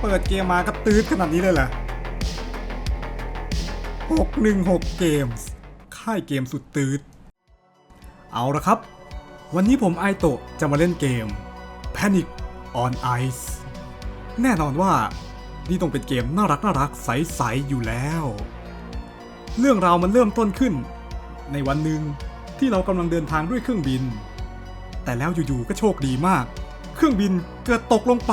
เปิดเกมมาก็ตืดขนาดนี้เลยเหรอ616 เกมส์ค่ายเกมสุดตืดเอาละครับ วันนี้ผมไอโตะจะมาเล่นเกม Panic on Ice แน่นอนว่า นี่ต้องเป็นเกมน่ารักน่ารักใส ๆ อยู่แล้ว เรื่องราวมันเริ่มต้นขึ้น ในวันหนึ่งที่เรากำลังเดินทางด้วยเครื่องบิน แต่แล้วอยู่ ๆ ก็โชคดีมาก เครื่องบินเกิดตกลงไป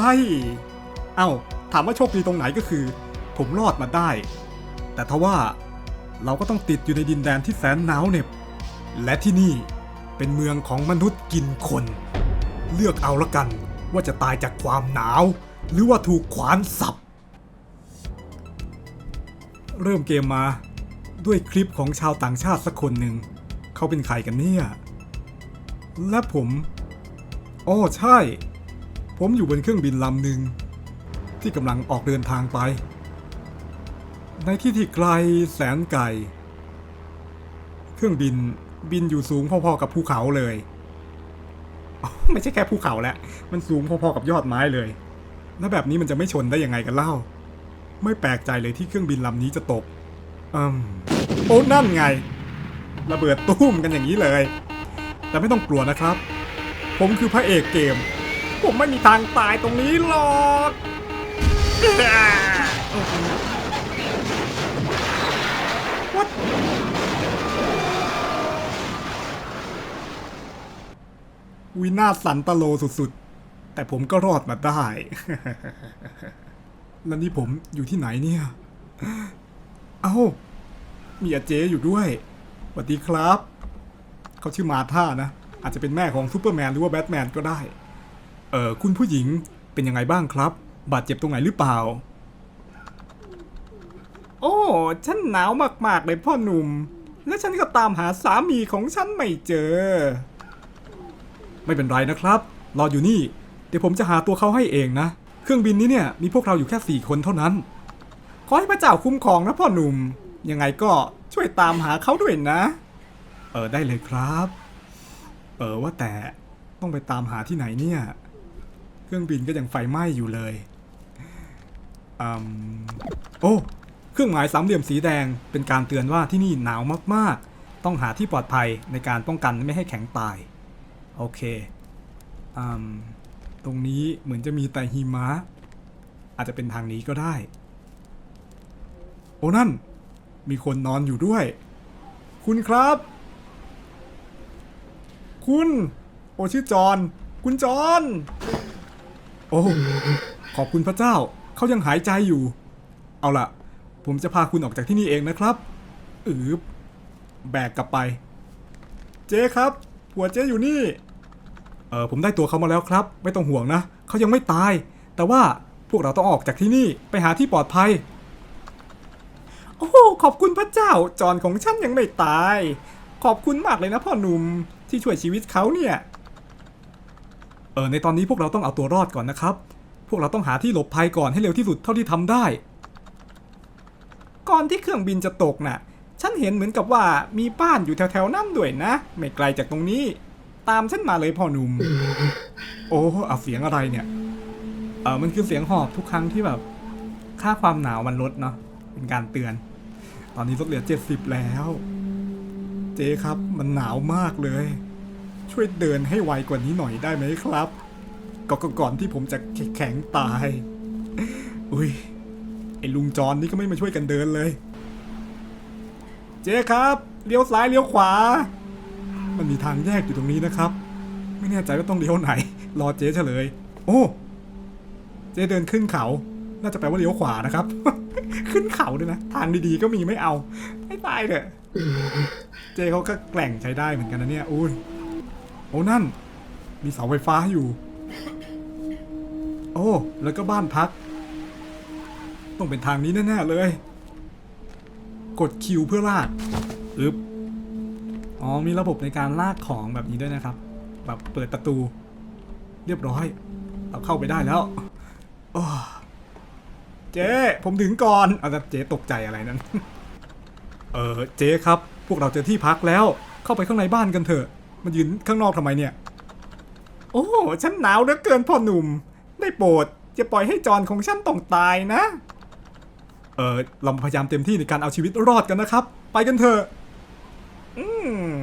เอ้า ถามว่าโชคดีตรงไหนก็คือ ผมรอดมาได้ แต่ทว่าเราก็ต้องติดอยู่ในดินแดนที่แสนหนาวเหน็บ และที่นี่เป็นเมืองของมนุษย์กินคน เลือกเอาละกันว่าจะตายจากความหนาว หรือว่าถูกขวานสับ เริ่มเกมมาด้วยคลิปของชาวต่างชาติสักคนหนึ่ง เขาเป็นใครกันเนี่ย และผมอ๋อใช่ ผมอยู่บนเครื่องบินลำหนึ่งที่กำลังออกเดินทางไป ในที่ที่ไกลแสนไกล เครื่องบินบินอยู่สูงพอๆกับภูเขาเลยไม่ใช่แค่ภูเขาแหละมันสูงพอๆกับยอดไม้เลย แล้วแบบนี้มันจะไม่ชนได้ยังไงกันเล่า ไม่แปลกใจเลยที่เครื่องบินลำนี้จะตกอืมโอ้นั่นไง ระเบิดตุ้มกันอย่างนี้เลย แต่ไม่ต้องกลัวนะครับ ผมคือพระเอกเกม ผมไม่มีทางตายตรงนี้หรอกวัดวินาศสันตโลสุดๆ แต่ผมก็รอดมาได้ แล้วนี่ผมอยู่ที่ไหนเนี่ย เอ้า มีอาเจอยู่ด้วยสวัสดีครับ เขาชื่อมาธานะ อาจจะเป็นแม่ของซูเปอร์แมนหรือว่าแบทแมนก็ได้ เออคุณผู้หญิงเป็นยังไงบ้างครับ บาดเจ็บตรงไหนหรือเปล่า โอ้ฉันหนาวมากๆเลยพ่อหนุ่ม และฉันก็ตามหาสามีของฉันไม่เจอ ไม่เป็นไรนะครับ รออยู่นี่ เดี๋ยวผมจะหาตัวเขาให้เองนะ เครื่องบินนี้เนี่ยมีพวกเราอยู่แค่สี่คนเท่านั้น ขอให้พระเจ้าคุ้มครองนะพ่อหนุ่ม ยังไงก็ช่วยตามหาเขาด้วยนะ เออได้เลยครับ เออว่าแต่ต้องไปตามหาที่ไหนเนี่ย เครื่องบินก็ยังไฟไหม้อยู่เลยอโอ้เครื่องหมายสามเหลี่ยมสีแดงเป็นการเตือนว่าที่นี่หนาวมากๆ ต้องหาที่ปลอดภัยในการป้องกันไม่ให้แข็งตาย โอเคอตรงนี้เหมือนจะมีแต่หิมะอาจจะเป็นทางนี้ก็ได้ โอ้นั่น มีคนนอนอยู่ด้วย คุณครับ คุณ โอชื่อจอน คุณจอน โอ้ ขอบคุณพระเจ้า เขายังหายใจอยู่ เอาล่ะ ผมจะพาคุณออกจากที่นี่เองนะครับ อืบแบกกลับไป เจ๊ครับ ผัวเจ๊อยู่นี่ เออผมได้ตัวเขามาแล้วครับ ไม่ต้องห่วงนะ เขายังไม่ตาย แต่ว่าพวกเราต้องออกจากที่นี่ไปหาที่ปลอดภัย โอ้ ขอบคุณพระเจ้า จอนของฉันยังไม่ตาย ขอบคุณมากเลยนะพ่อหนุ่มที่ช่วยชีวิตเขาเนี่ย เออในตอนนี้พวกเราต้องเอาตัวรอดก่อนนะครับ พวกเราต้องหาที่หลบภัยก่อนให้เร็วที่สุดเท่าที่ทำได้ ก่อนที่เครื่องบินจะตกน่ะ ฉันเห็นเหมือนกับว่ามีบ้านอยู่แถวๆนั่นด้วยนะ ไม่ไกลจากตรงนี้ ตามฉันมาเลยพ่อหนุ่ม โอ้เอาเสียงอะไรเนี่ย เออมันคือเสียงหอบทุกครั้งที่แบบ ค่าความหนาวมันลดเนาะ เป็นการเตือน ตอนนี้ลดเหลือ 70 แล้ว เจ๊ครับ มันหนาวมากเลย ช่วยเดินให้ไวกว่านี้หน่อยได้ไหมครับก็ก็ก่อนที่ผมจะแข็งตาย อุ้ย ไอ้ลุงจอนนี่ก็ไม่มาช่วยกันเดินเลย เจ๊ครับ เลี้ยวซ้ายเลี้ยวขวา มันมีทางแยกอยู่ตรงนี้นะครับ ไม่แน่ใจว่าต้องเลี้ยวไหน รอเจ๊เฉลย โอ้ เจ๊เดินขึ้นเขา น่าจะแปลว่าเลี้ยวขวานะครับ ขึ้นเขาด้วยนะ ทางดีๆก็มีไม่เอา ให้ตายเถอะ เจเขาก็แกล่งใช้ได้เหมือนกันนะเนี่ย อุ้ย โอ้นั่น มีเสาไฟฟ้าอยู่ โอ้ แล้วก็บ้านพัก ต้องเป็นทางนี้แน่ ๆ เลย กดคิวเพื่อลากอึบอ๋อ มีระบบในการลากของแบบนี้ด้วยนะครับ แบบเปิดประตู เรียบร้อย เราเข้าไปได้แล้วเจ๊ ผมถึงก่อนเอาแต่เจ๊ตกใจอะไรนั้น เออ เจ๊ครับ พวกเราเจอที่พักแล้ว เข้าไปข้างในบ้านกันเถอะ มันยืนข้างนอกทำไมเนี่ย โอ้ฉันหนาวเหลือเกินพ่อหนุ่ม ได้โปรดอย่าปล่อยให้จอนของฉันต้องตายนะ เออเราพยายามเต็มที่ในการเอาชีวิตรอดกันนะครับ ไปกันเถอะ อืม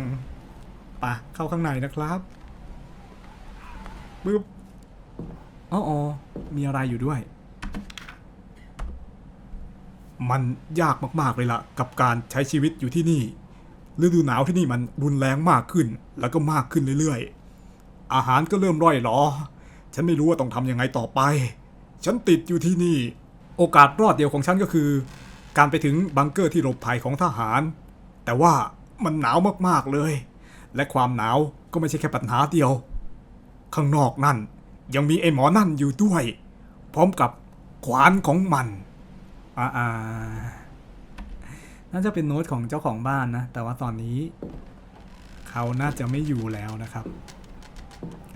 ปะเข้าข้างในนะครับปึ๊บอ๋ออมีอะไรอยู่ด้วย มันยากมาก ๆ เลยล่ะ กับการใช้ชีวิตอยู่ที่นี่ ฤดูหนาวที่นี่มันรุนแรงมากขึ้น แล้วก็มากขึ้นเรื่อยๆ อาหารก็เริ่มร่อยหรอ ฉันไม่รู้ว่าต้องทำยังไงต่อไป ฉันติดอยู่ที่นี่ โอกาสรอดเดียวของฉันก็คือ การไปถึงบังเกอร์ที่หลบภัยของทหาร แต่ว่ามันหนาวมากๆเลย และความหนาวก็ไม่ใช่แค่ปัญหาเดียว ข้างนอกนั่นยังมีไอ้หมอนั่นอยู่ด้วย พร้อมกับขวานของมันอ่าน่าจะเป็นโน้ตของเจ้าของบ้านนะ แต่ว่าตอนนี้ เขาน่าจะไม่อยู่แล้วนะครับ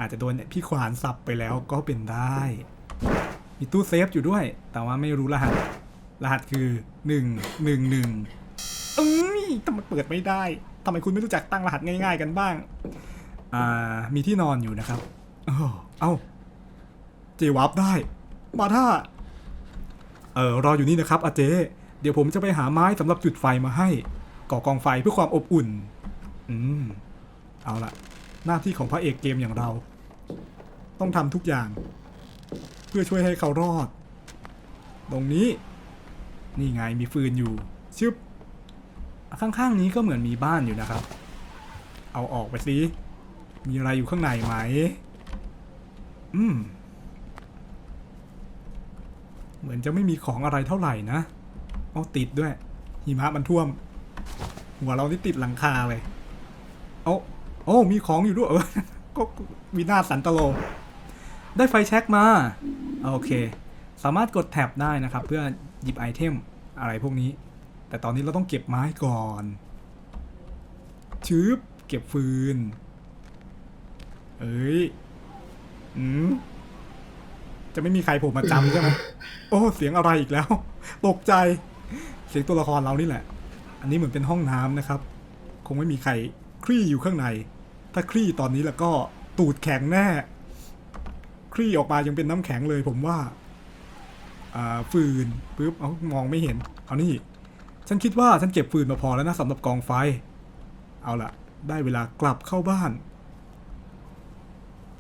อาจจะโดนพี่ขวานสับไปแล้วก็เป็นได้ มีตู้เซฟอยู่ด้วย แต่ว่าไม่รู้รหัส รหัสคือหนึ่งหนึ่งหนึ่งเอ้ยทำไมเปิดไม่ได้ทำไมคุณไม่รู้จักตั้งรหัสง่าย ๆ กันบ้าง อ่า มีที่นอนอยู่นะครับ เอ้าเอ้าเจวับได้ มาท่า เออรออยู่นี่นะครับอาเจ เดี๋ยวผมจะไปหาไม้สำหรับจุดไฟมาให้ ก่อกองไฟเพื่อความอบอุ่น อืม เอาละหน้าที่ของพระเอกเกมอย่างเรา ต้องทำทุกอย่าง เพื่อช่วยให้เขารอด ตรงนี้ นี่ไงมีฟืนอยู่ชึบข้างๆนี้ก็เหมือนมีบ้านอยู่นะครับ เอาออกไปสิมีอะไรอยู่ข้างในไหม อืม เหมือนจะไม่มีของอะไรเท่าไหร่นะ เอาติดด้วย หิมะมันท่วม หัวเราที่ติดหลังคาเลย อ้โอ้มีของอยู่ด้วยเออก็ก็วินาศสันตโล ได้ไฟแช็กมา โอเค สามารถกดแท็บได้นะครับ เพื่อหยิบไอเทมอะไรพวกนี้ แต่ตอนนี้เราต้องเก็บไม้ก่อนชืบเก็บฟืน เอ้ยอืมจะไม่มีใครโผล่มาจำใช่ไหมโอ้ เสียงอะไรอีกแล้ว ตกใจ เสียงตัวละครเรานี่แหละ อันนี้เหมือนเป็นห้องน้ำนะครับ คงไม่มีใคร คลี่อยู่ข้างใน ถ้าคลี่ตอนนี้แล้วก็ตูดแข็งแน่ คลี่ออกมายังเป็นน้ำแข็งเลยผมว่าอ่าฟืนปุ๊บเอามองไม่เห็น เอานี่ ฉันคิดว่าฉันเก็บฟืนมาพอแล้วนะสำหรับกองไฟ เอาละได้เวลากลับเข้าบ้าน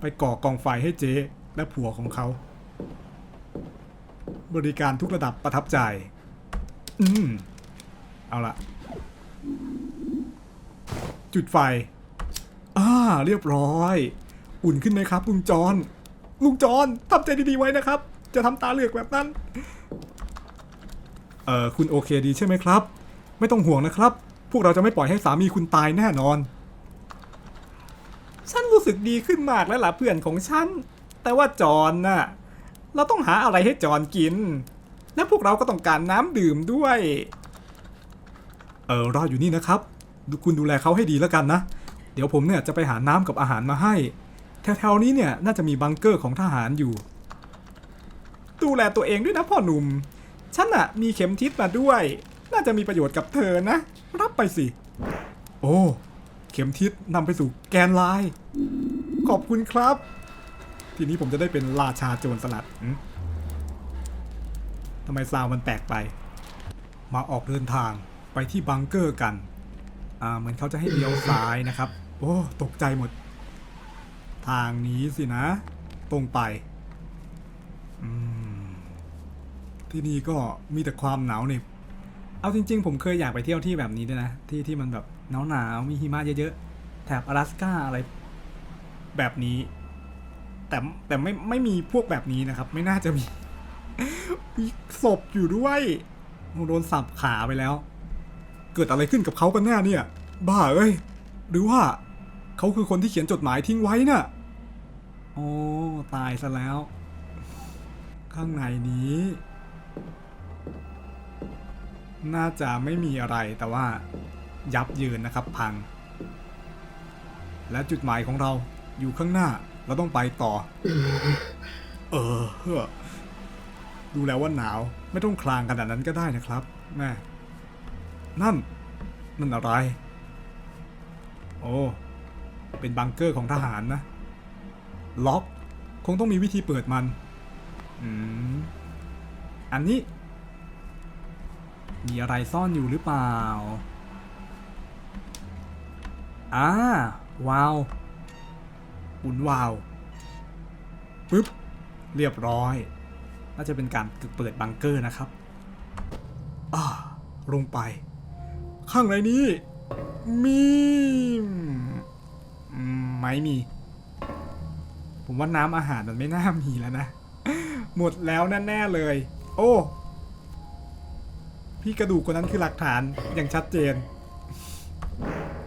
ไปก่อกองไฟให้เจ๊และผัวของเขา บริการทุกระดับประทับใจ อืม เอาละ จุดไฟอ่าเรียบร้อย อุ่นขึ้นไหมครับลุงจอนลุงจอนทำใจดีๆไว้นะครับ จะทำตาเหลือกแบบนั้นเออคุณโอเคดีใช่ไหมครับ ไม่ต้องห่วงนะครับ พวกเราจะไม่ปล่อยให้สามีคุณตายแน่นอน ฉันรู้สึกดีขึ้นมากแล้วล่ะเพื่อนของฉัน แต่ว่าจอนน่ะ เราต้องหาอะไรให้จอนกิน และพวกเราก็ต้องการน้ำดื่มด้วย เออรออยู่นี่นะครับ คุณดูแลเขาให้ดีแล้วกันนะ เดี๋ยวผมเนี่ยจะไปหาน้ำกับอาหารมาให้ แถวๆนี้เนี่ยน่าจะมีบังเกอร์ของทหารอยู่ ดูแลตัวเองด้วยนะพ่อหนุ่ม ฉันอะมีเข็มทิศมาด้วย น่าจะมีประโยชน์กับเธอนะ รับไปสิ โอ้ เข็มทิศนำไปสู่แกนไลน์ขอบคุณครับ ทีนี้ผมจะได้เป็นราชาโจรสลัดทำไมซาวมันแปลกไป มาออกเดินทางไปที่บังเกอร์กัน อ่า เหมือนเขาจะให้เลี้ยวซ้ายนะครับ โอ้ ตกใจหมด ทางนี้สินะ ตรงไป อืม ที่นี่ก็มีแต่ความหนาวเหน็บ เอาจริง ๆ ผมเคยอยากไปเที่ยวที่แบบนี้ด้วยนะ ที่ที่มันแบบหนาวหนาวๆมีหิมะเยอะๆ แถบ阿拉斯ก้าอะไร แบบนี้ แต่แต่ไม่ไม่มีพวกแบบนี้นะครับ ไม่น่าจะมี มีศพอยู่ด้วยโดนสับขาไปแล้ว เกิดอะไรขึ้นกับเขากันแน่เนี่ย บ้าเอ้ย หรือว่าเขาคือคนที่เขียนจดหมายทิ้งไว้น่ะ โอ้ตายซะแล้ว ข้างในนี้ น่าจะไม่มีอะไรแต่ว่ายับเยินนะครับพัง และจุดหมายของเราอยู่ข้างหน้าเราต้องไปต่อ เออเฮ้อดูแล้วว่าหนาวไม่ต้องคลางขนาดนั้นก็ได้นะครับแม่ นั่น นั่นอะไร โอ้ เป็นบังเกอร์ของทหารนะ ล็อก คงต้องมีวิธีเปิดมัน อืม อันนี้ มีอะไรซ่อนอยู่หรือเปล่า อ่าว้าวหมุนวาวปึ๊บ เรียบร้อย น่าจะเป็นการเปิดบังเกอร์นะครับ อ่า ลงไป ข้างในนี้ มีอืมไม่มี ผมว่าน้ำอาหารมันไม่น่ามีแล้วนะ หมดแล้วแน่ๆเลย โอ้ พี่กระดูกคนนั้นคือหลักฐานอย่างชัดเจน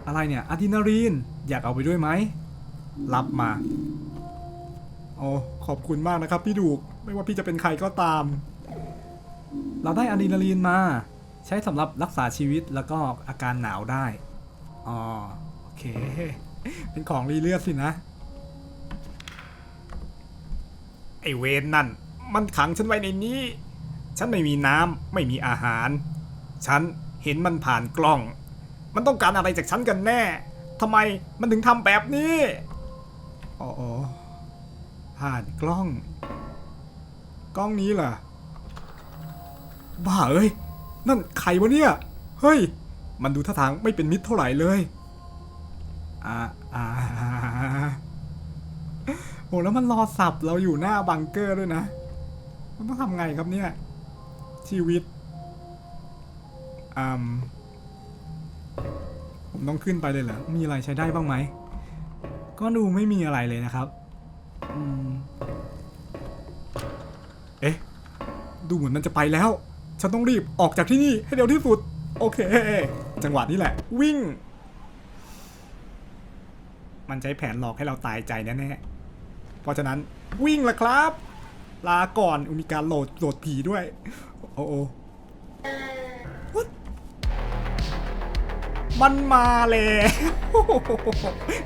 อะไรเนี่ยอะดรีนาลีน อยากเอาไปด้วยไหม รับมา โอ้ ขอบคุณมากนะครับพี่ดูก ไม่ว่าพี่จะเป็นใครก็ตาม เราได้อะดรีนาลีนมา ใช้สำหรับรักษาชีวิตแล้วก็อาการหนาวได้ อ๋อ โอเค เป็นของรีเลือดสินะ ไอเวนนั่น มันขังฉันไว้ในนี้ ฉันไม่มีน้ำไม่มีอาหาร ฉันเห็นมันผ่านกล้อง มันต้องการอะไรจากฉันกันแน่ทำไมมันถึงทำแบบนี้ อ๋อ ผ่านกล้อง กล้องนี้เหรอ บ้าเอ้ย นั่นใครวะเนี่ย เฮ้ย มันดูท่าทางไม่เป็นมิตรเท่าไหร่เลยอ่าอ่าโอ้แล้วมันรอสับเราอยู่หน้าบังเกอร์ด้วยนะ มันต้องทำไงครับเนี่ย ชีวิตอืมผมต้องขึ้นไปเลยเหรอ มีอะไรใช้ได้บ้างไหม ก็ดูไม่มีอะไรเลยนะครับ อืม เอ๊ะ ดูเหมือนมันจะไปแล้ว ฉันต้องรีบออกจากที่นี่ให้เร็วที่สุด โอเค จังหวะนี้แหละ วิ่ง มันใช้แผนหลอกให้เราตายใจแน่ๆเพราะฉะนั้นวิ่งละครับ ลาก่อนมีการโหลดโหลดผีด้วย โอ้โอมันมาเลย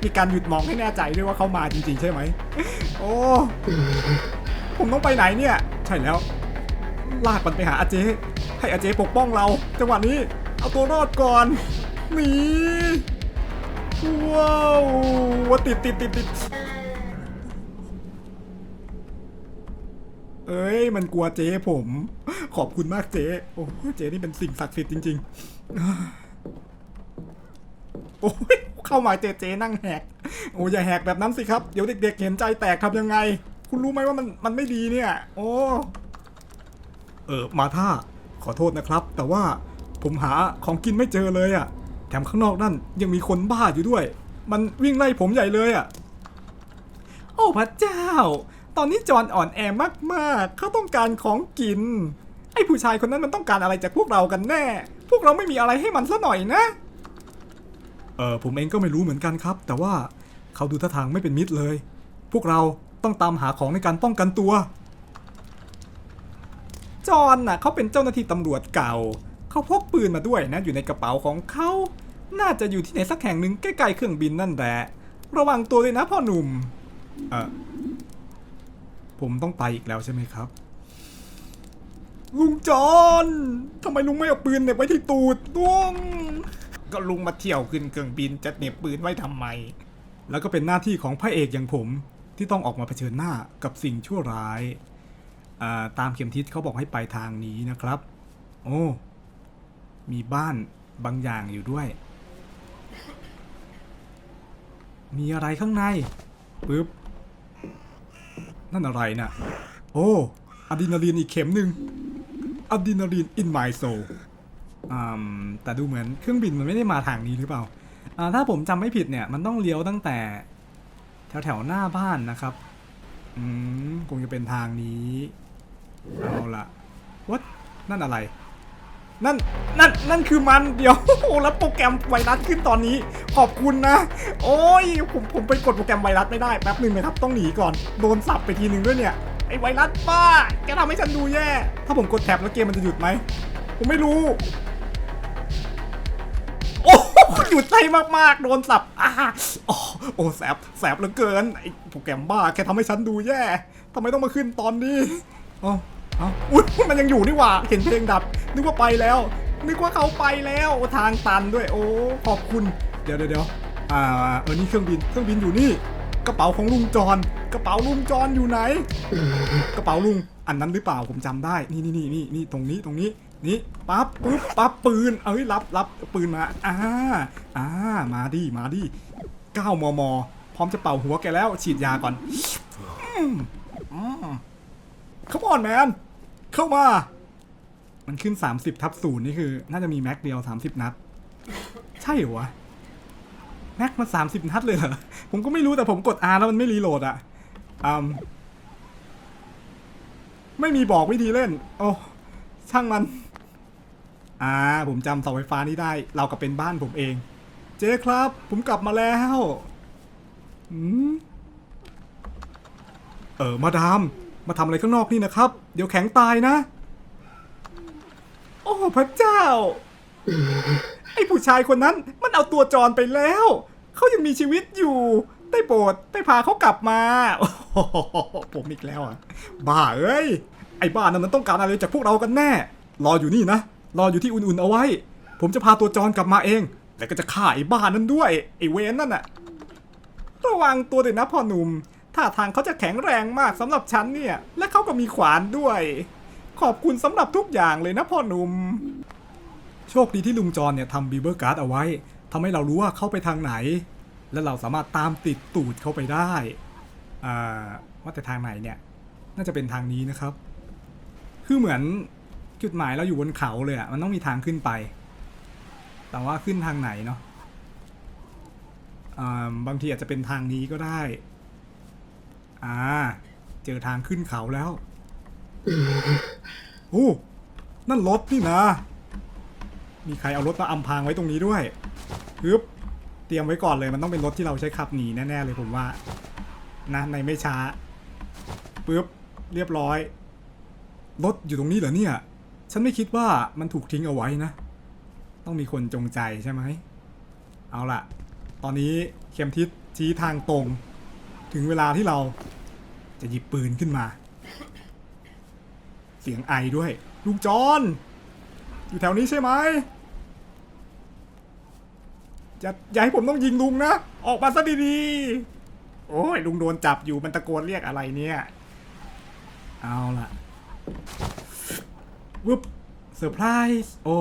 มีการหยุดมองให้แน่ใจด้วยว่าเขามาจริงๆ ใช่ไหม โอ้ ผมต้องไปไหนเนี่ย ใช่แล้ว ลากมันไปหาอาเจให้อาเจปกป้องเรา จังหวะนี้ เอาตัวรอดก่อนหนีว้าวว่าติดติดติดติดเอ้ย มันกลัวเจ๊ผม ขอบคุณมากเจ๊โอ้เจ๊นี่เป็นสิ่งศักดิ์สิทธิ์จริง ๆ โอ้ยเข้ามาเจ๊เจ๊นั่งแหกโอ้อย่าแหกแบบนั้นสิครับ เดี๋ยวเด็ก ๆ เห็นใจแตกทำยังไง คุณรู้ไหมว่ามันมันไม่ดีเนี่ย โอ้ เออมาท่าขอโทษนะครับ แต่ว่าผมหาของกินไม่เจอเลยอะ่ะ แถมข้างนอกนั่นยังมีคนบ้าอยู่ด้วย มันวิ่งไล่ผมใหญ่เลยอะ่ะ โอ้พระเจ้า ตอนนี้จอนอ่อนแอมากๆ เขาต้องการของกิน ไอ้ผู้ชายคนนั้นมันต้องการอะไรจากพวกเรากันแน่ พวกเราไม่มีอะไรให้มันซะหน่อยนะ เออผมเองก็ไม่รู้เหมือนกันครับ แต่ว่าเขาดูท่าทางไม่เป็นมิตรเลย พวกเราต้องตามหาของในการป้องกันตัว จอห์นน่ะเขาเป็นเจ้าหน้าที่ตำรวจเก่า เขาพกปืนมาด้วยนะอยู่ในกระเป๋าของเขา น่าจะอยู่ที่ไหนสักแห่งหนึ่งใกล้ๆเครื่องบินนั่นแหละระวังตัวเลยนะพ่อหนุ่มเออผมต้องไปอีกแล้วใช่ไหมครับ ลุงจอห์นทำไมลุงไม่เอาปืนเหน็บไว้ที่ตูดลุงก็ลุงมาเที่ยวขึ้นเครื่องบินจะเหน็บปืนไว้ทำไม แล้วก็เป็นหน้าที่ของพระเอกอย่างผมที่ต้องออกมาเผชิญหน้ากับสิ่งชั่วร้าย ตามเข็มทิศเขาบอกให้ไปทางนี้นะครับ โอ้ มีบ้านบางอย่างอยู่ด้วย มีอะไรข้างในปึ๊บ นั่นอะไรน่ะ โอ้อะดรีนาลีนอีกเข็มหนึ่งอะดรีนาลีน in my soul อืมแต่ดูเหมือนเครื่องบินมันไม่ได้มาทางนี้หรือเปล่า ถ้าผมจำไม่ผิดเนี่ย มันต้องเลี้ยวตั้งแต่ แถวแถวหน้าบ้านนะครับ อืมคงจะเป็นทางนี้ เอาละวัดนั่นอะไร นั่น นั่น นั่นคือมัน เดี๋ยว โอ้แล้วโปรแกรมไวรัสขึ้นตอนนี้ ขอบคุณนะ โอ้ย ผมผมไปกดโปรแกรมไวรัสไม่ได้ แป๊บหนึ่งนะครับ ต้องหนีก่อน โดนสับไปทีหนึ่งด้วยเนี่ย ไอ้ไวรัสบ้า แกทำให้ฉันดูแย่ ถ้าผมกดแท็บแล้วเกมมันจะหยุดไหม ผมไม่รู้ โอ้หยุดใจมากๆ โดนสับอ่าโอ้โอ้แสบ แสบเหลือเกิน ไอ้โปรแกรมบ้า แกทำให้ฉันดูแย่ทำไมต้องมาขึ้นตอนนี้อ๋อ เอาอุ้ยมันยังอยู่นี่หว่า เห็นเพลงดับ นึกว่าไปแล้ว นึกว่าเขาไปแล้วทางตันด้วย โอ้ ขอบคุณ เดี๋ยวเดี๋ยวเอ่า เออ นี่เครื่องบิน เครื่องบินอยู่นี่ กระเป๋าของลุงจอนกระเป๋าลุงจอนอยู่ไหน กระเป๋าลุง อันนั้นหรือเปล่า ผมจำได้ นี่นี่นี่นี่นี่ตรงนี้ ตรงนี้ นี่ปั๊บ ปุ๊บ ปั๊บ ปืน เอ้ย รับรับปืนมา อ่า อ่า มาดิ มาดิ9มม พร้อมจะเป่าหัวแกแล้ว ฉีดยาก่อนขมอนแมน เข้ามา มันขึ้น 30ทับศูนย์นี่คือ น่าจะมีแม็กเดียว 30 นัด ใช่เหรอวะ แม็กมา30 นัดเลยเหรอ ผมก็ไม่รู้แต่ผมกด R แล้วมันไม่รีโหลดอะอืมไม่มีบอกวิธีเล่น โอ้ช่างมัน อ่า ผมจำเสาไฟฟ้านี้ได้ เรากับเป็นบ้านผมเอง เจ๊ครับ ผมกลับมาแล้วอืมเออ มาดาม มาทำอะไรข้างนอกนี่นะครับ เดี๋ยวแข็งตายนะ โอ้พระเจ้า ไอ้ผู้ชายคนนั้นมันเอาตัวจรไปแล้ว เขายังมีชีวิตอยู่ ได้โปรดได้พาเขากลับมา โอ้โหผมอีกแล้วอะ บ้าเอ้ย ไอ้บ้านั้นมันต้องการอะไรจากพวกเรากันแน่ รออยู่นี่นะ รออยู่ที่อุ่นๆเอาไว้ ผมจะพาตัวจรกลับมาเอง แล้วก็จะฆ่าไอ้บ้านั้นด้วย ไอ้เวนนั่นน่ะ ระวังตัวด้วยนะพ่อหนุ่ม ท่าทางเขาจะแข็งแรงมากสำหรับฉันเนี่ย และเขาก็มีขวานด้วย ขอบคุณสำหรับทุกอย่างเลยนะพ่อหนุ่ม โชคดีที่ลุงจรเนี่ยทำบีเบอร์การ์ดเอาไว้ทำให้เรารู้ว่าเข้าไปทางไหน และเราสามารถตามติดตูดเข้าไปได้อ่าว่าแต่ทางไหนเนี่ย น่าจะเป็นทางนี้นะครับ คือเหมือนจุดหมายเราอยู่บนเขาเลยอะมันต้องมีทางขึ้นไป แต่ว่าขึ้นทางไหนเนาะบางทีอาจจะเป็นทางนี้ก็ได้ อ่า เจอทางขึ้นเขาแล้วโอ้นั่นรถนี่นะ มีใครเอารถมาอำพรางไว้ตรงนี้ด้วยฮึบเตรียมไว้ก่อนเลยมันต้องเป็นรถที่เราใช้ขับหนีแน่ๆเลยผมว่า นะในไม่ช้าปึ๊บเรียบร้อยรถอยู่ตรงนี้เหรอเนี่ย ฉันไม่คิดว่ามันถูกทิ้งเอาไว้นะ ต้องมีคนจงใจใช่ไหม เอาล่ะ ตอนนี้เข็มทิศชี้ทางตรง ถึงเวลาที่เรา จะหยิบปืนขึ้นมา เสียงไอด้วย ลุงจอนอยู่แถวนี้ใช่ไหมอย่าอย่าให้ผมต้องยิงลุงนะ ออกมาซะดีๆ โอ้ยลุงโดนจับอยู่มันตะโกนเรียกอะไรเนี่ย เอาล่ะวึบเซอร์ไพรส์โอ้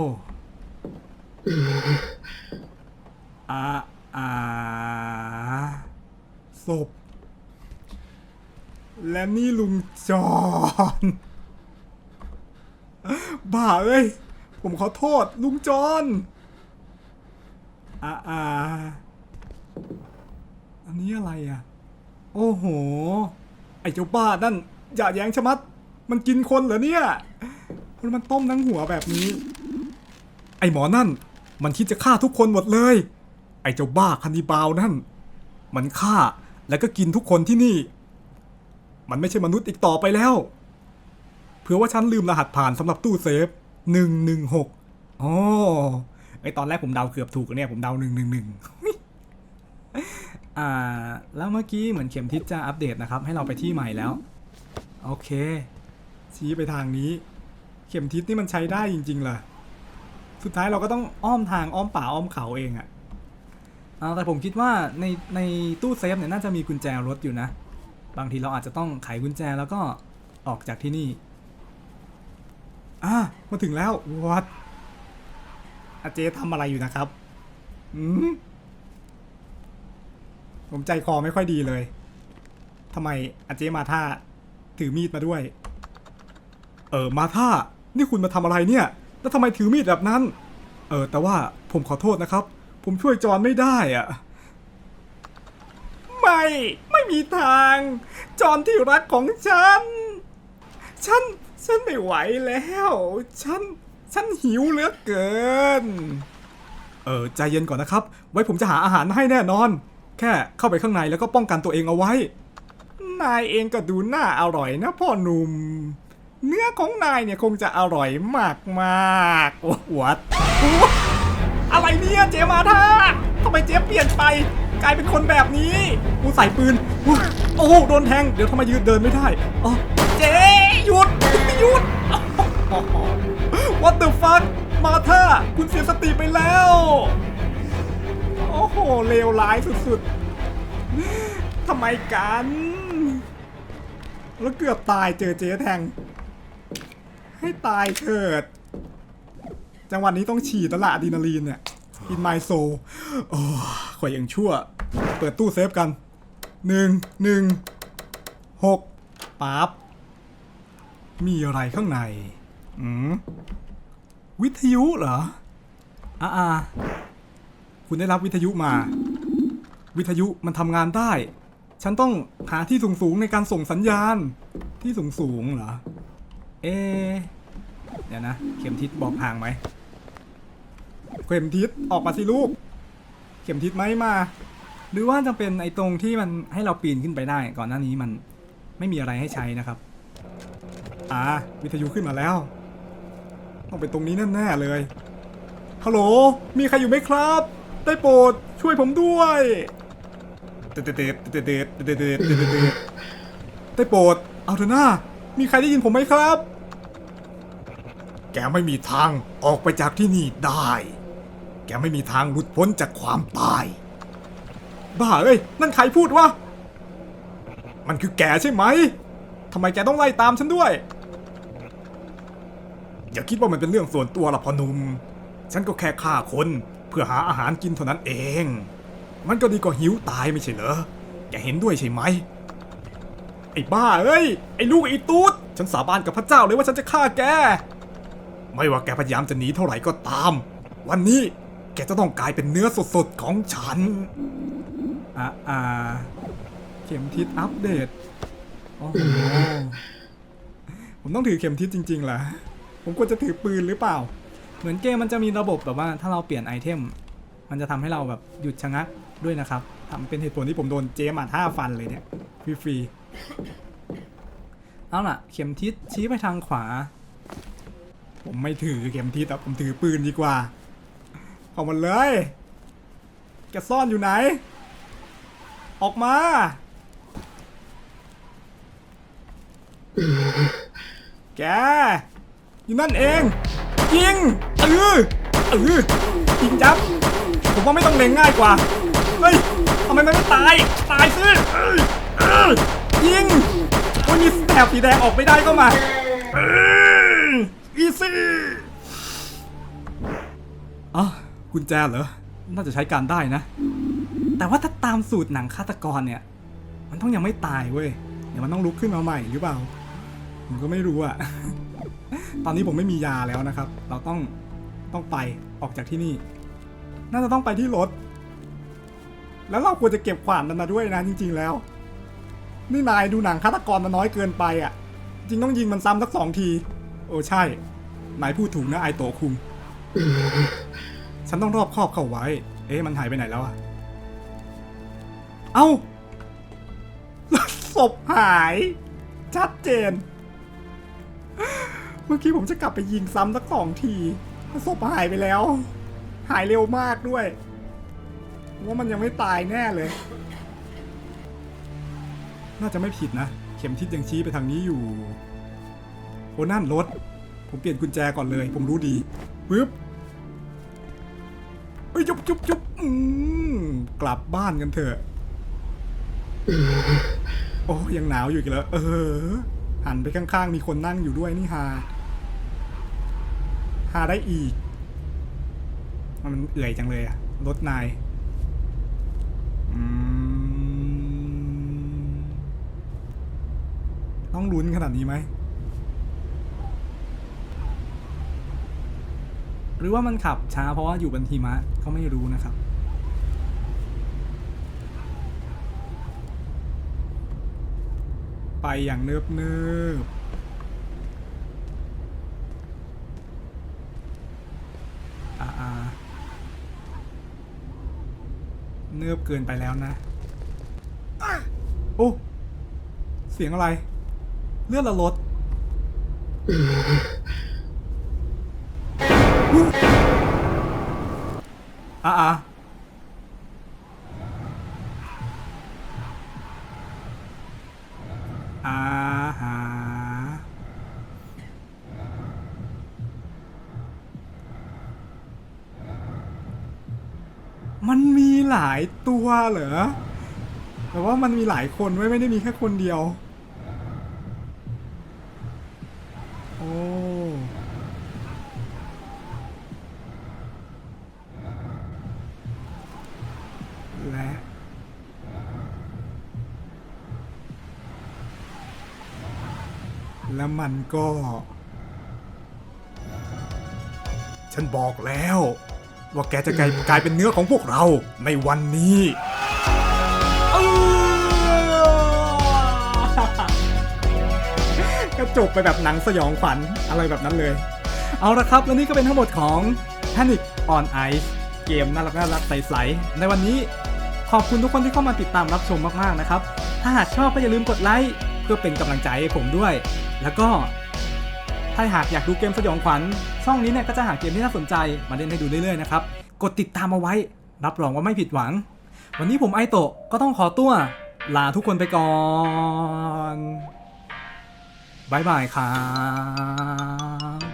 อาอาศพ และนี่ลุงจอนบ้าเอ้ย ผมขอโทษลุงจอนอ่าอ่าอันนี้อะไรอะ โอ้โห ไอ้เจ้าบ้านั่น อย่าแย้งชะมัด มันกินคนเหรอเนี่ยมันมันต้มทั้งหัวแบบนี้ ไอ้หมอนั่น มันคิดจะฆ่าทุกคนหมดเลย ไอ้เจ้าบ้าคันนิบาลนั่น มันฆ่าแล้วก็กินทุกคนที่นี่ มันไม่ใช่มนุษย์อีกต่อไปแล้ว เผื่อว่าฉันลืมรหัสผ่านสำหรับตู้เซฟหนึ่งหนึ่งหกอ๋อไอตอนแรกผมเดาเกือบถูกเนี่ยผมเดาหนึ่งหนึ่งหนึ่งอ่า แล้วเมื่อกี้เหมือนเข็มทิศจะอัปเดตนะครับ ให้เราไปที่ใหม่แล้ว โอเค ชี้ไปทางนี้ เข็มทิศนี่มันใช้ได้จริงๆล่ะสุดท้ายเราก็ต้องอ้อมทางอ้อมป่าอ้อมเขาเองอะอ่าแต่ผมคิดว่าในในตู้เซฟเนี่ยน่าจะมีกุญแจรถอยู่นะ บางทีเราอาจจะต้องไขกุญแจแล้วก็ออกจากที่นี่อ่ามาถึงแล้ววัดอาเจทำอะไรอยู่นะครับอืมผมใจคอไม่ค่อยดีเลยทำไมอาเจมาท่าถือมีดมาด้วย เออมาท่า นี่คุณมาทำอะไรเนี่ย แล้วทำไมถือมีดแบบนั้น เออ แต่ว่าผมขอโทษนะครับ ผมช่วยจอนไม่ได้อะไม่ ไม่มีทาง จอนที่รักของฉัน ฉัน ฉันไม่ไหวแล้ว ฉัน ฉันหิวเหลือเกิน เออใจเย็นก่อนนะครับ ไว้ผมจะหาอาหารให้แน่นอน แค่เข้าไปข้างในแล้วก็ป้องกันตัวเองเอาไว้ นายเองก็ดูน่าอร่อยนะพ่อหนุ่ม เนื้อของนายเนี่ยคงจะอร่อยมากมากวัดโอ้อะไรเนี่ยเจมาท่าทำไมเจ๊เปลี่ยนไป กลายเป็นคนแบบนี้กูใส่ปืนโอ้โหโดนแทงเดี๋ยวทำไมยืนเดินไม่ได้อ๋อเจ๊หยุดหยุด What the fuck มาท่าคุณเสียสติไปแล้ว โอ้โหเลวร้ายสุดๆทำไมกัน แล้วเกือบตายเจอเจ๊แทง ให้ตายเถิด จังหวะนี้ต้องฉีดแล้วละอะดรีนาลีนเนี่ย อินไมโซโอ้ข่อยยังชั่ว เปิดตู้เซฟกันหนึ่งหนึ่งหกปั๊บมีอะไรข้างใน อืม วิทยุเหรออ่าอาคุณได้รับวิทยุมา วิทยุมันทำงานได้ ฉันต้องหาที่สูงๆในการส่งสัญญาณ ที่สูงๆเหรอ เอเดี๋ยวนะ เข็มทิศบอกห่างไหม เข็มทิศออกมาสิลูก เข็มทิศไหมมา หรือว่าจะเป็นไอ้ตรงที่มันให้เราปีนขึ้นไปได้ ก่อนหน้านี้มันไม่มีอะไรให้ใช้นะครับอ่าวิทยุขึ้นมาแล้ว ต้องเป็นตรงนี้แน่ๆเลยฮัลโหลมีใครอยู่ไหมครับ ได้โปรดช่วยผมด้วยเด็ดเด็ดเด็ดเด็ดเด็ดเด็ดเด็ดเด็ดเด็ดได้โปรดเอาเถอะนะมีใครได้ยินผมไหมครับ แกไม่มีทางออกไปจากที่นี่ได้ แกไม่มีทางหลุดพ้นจากความตาย บ้าเอ้ย นั่นใครพูดวะ มันคือแกใช่ไหม ทำไมแกต้องไล่ตามฉันด้วย อย่าคิดว่ามันเป็นเรื่องส่วนตัวหรอกพอนุ่มฉันก็แค่ฆ่าคนเพื่อหาอาหารกินเท่านั้นเอง มันก็ดีกว่าหิวตายไม่ใช่เหรอ แกเห็นด้วยใช่ไหม ไอ้บ้าเอ้ย ไอ้ลูกไอ้ตูด ฉันสาบานกับพระเจ้าเลยว่าฉันจะฆ่าแก ไม่ว่าแกพยายามจะหนีเท่าไหร่ก็ตาม วันนี้ แกจะต้องกลายเป็นเนื้อสดๆของฉัน อ่าอ่าเข็มทิศอัปเดต โอ้โห ผมต้องถือเข็มทิศจริงๆเหรอ ผมควรจะถือปืนหรือเปล่า เหมือนเกมมันจะมีระบบแบบว่าถ้าเราเปลี่ยนไอเทม มันจะทำให้เราแบบหยุดชะงักด้วยนะครับทำเป็นเหตุผลที่ผมโดนเจมาท่าฟันเลยเนี่ยฟรีๆเอาล่ะ เข็มทิศชี้ไปทางขวา ผมไม่ถือเข็มทิศอะผมถือปืนดีกว่า เอามันเลย แกซ่อนอยู่ไหน ออกมา แก อยู่นั่นเองยิงเออเออยิงจับ ผมว่าไม่ต้องเล็งง่ายกว่า เฮ้ยทำไมมันไม่ตาย ตายซิเออเอยิงโอ้ยมีแถบสีแดงออกไม่ได้ก็มาอออีซี่ กุญแจเหรอ น่าจะใช้การได้นะ แต่ว่าถ้าตามสูตรหนังฆาตกรเนี่ย มันต้องยังไม่ตายเว้ย เดี๋ยวมันต้องลุกขึ้นมาใหม่หรือเปล่า ผมก็ไม่รู้อะตอนนี้ผมไม่มียาแล้วนะครับ เราต้องต้องไปออกจากที่นี่ น่าจะต้องไปที่รถ แล้วเราควรจะเก็บขวานนั้นมาด้วยนะจริง ๆ แล้ว นี่นายดูหนังฆาตกรมาน้อยเกินไปอะจริงต้องยิงมันซ้ำสักสองที โอ้ใช่ นายพูดถูกนะไอโตคุง ฉันต้องรอบคอบเข้าไว้ เอ๊ะมันหายไปไหนแล้วอะเอ้าศพหาย ชัดเจน เมื่อกี้ผมจะกลับไปยิงซ้ำสักสองทีศพหายไปแล้ว หายเร็วมากด้วย ว่ามันยังไม่ตายแน่เลย น่าจะไม่ผิดนะ เข็มทิศยังชี้ไปทางนี้อยู่ โอ้นั่นรถ ผมเปลี่ยนกุญแจก่อนเลย ผมรู้ดีปึ๊บ อ้ยจุบจุบจุบอืมกลับบ้านกันเถอะ โอ้ยังหนาวอยู่อีกแล้วเออ หันไปข้างๆ มีคนนั่งอยู่ด้วยนี่ฮาฮาได้อีก มันเอื่อยจังเลยอะรถนายอืมต้องลุ้นขนาดนี้ไหม หรือว่ามันขับช้าเพราะว่าอยู่บนหิมะเขาไม่รู้นะครับ ไปอย่างเนิบเนิบอาอาเนิบเกินไปแล้วนะอะโอ้ เสียงอะไร เลือดละลด อาหา มันมีหลายตัวเหรอ แต่ว่ามันมีหลายคนไม่ไม่ได้มีแค่คนเดียว มันก็ ฉันบอกแล้ว ว่าแกจะกลายกลายเป็นเนื้อของพวกเราในวันนี้ก็จบไปแบบหนังสยองขวัญอะไรแบบนั้นเลย เอาละครับ และนี่ก็เป็นทั้งหมดของ Panic on Ice เกมน่ารักน่ารักใสๆในวันนี้ขอบคุณทุกคนที่เข้ามาติดตามรับชมมากๆนะครับ ถ้าหากชอบก็อย่าลืมกดไลค์ เพื่อเป็นกำลังใจให้ผมด้วย แล้วก็ถ้าหากอยากดูเกมสยองขวัญช่องนี้เนี่ยก็จะหาเกมที่น่าสนใจมาเล่นให้ดูเรื่อยๆนะครับกดติดตามเอาไว้ รับรองว่าไม่ผิดหวัง วันนี้ผมไอโตะก็ต้องขอตัว ลาทุกคนไปก่อนบายบายครับ